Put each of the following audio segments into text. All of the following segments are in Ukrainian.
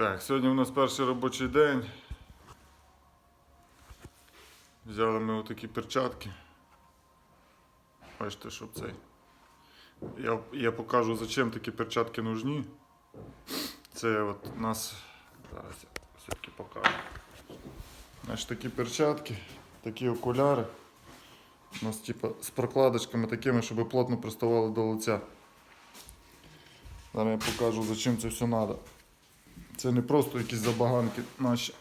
Так, сьогодні у нас перший робочий день. Взяли ми отакі перчатки. Бачите, щоб цей. Я, я покажу, зачем такі перчатки нужні. Це от у нас. Зараз я все-таки покажу. Значить, такі перчатки, такі окуляри. У нас типа з прокладочками такими, щоб плотно приставали до лиця. Зараз я покажу, зачем це все треба. Це не просто якісь забаганки наші.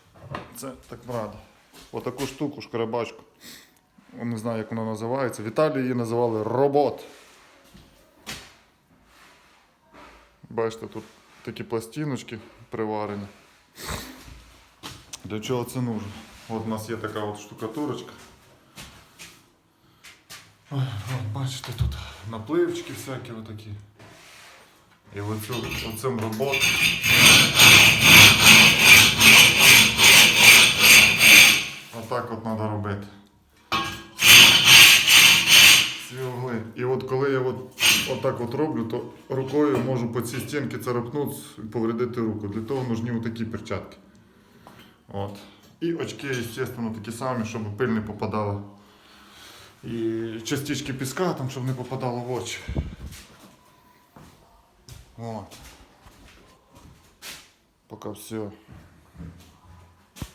Це так правда. Отаку штуку, шкарабачку. Не знаю, як вона називається. В Італії її називали робот. Бачите, тут такі пластиночки приварені. Для чого це нужно? От у нас є така от штукатурочка. Ой, бачите, тут напливчики всякі отакі. І оцю, оцим роботом. Отак от треба робити. Ці угли. І от коли я от, отак от роблю, то рукою можу по цій стінці царапнути і повредити руку. Для того нужні такі перчатки. От. І очки, звісно, такі самі, щоб пиль не попадала. І частички піска, там, щоб не попадало в очі. От. Поки все.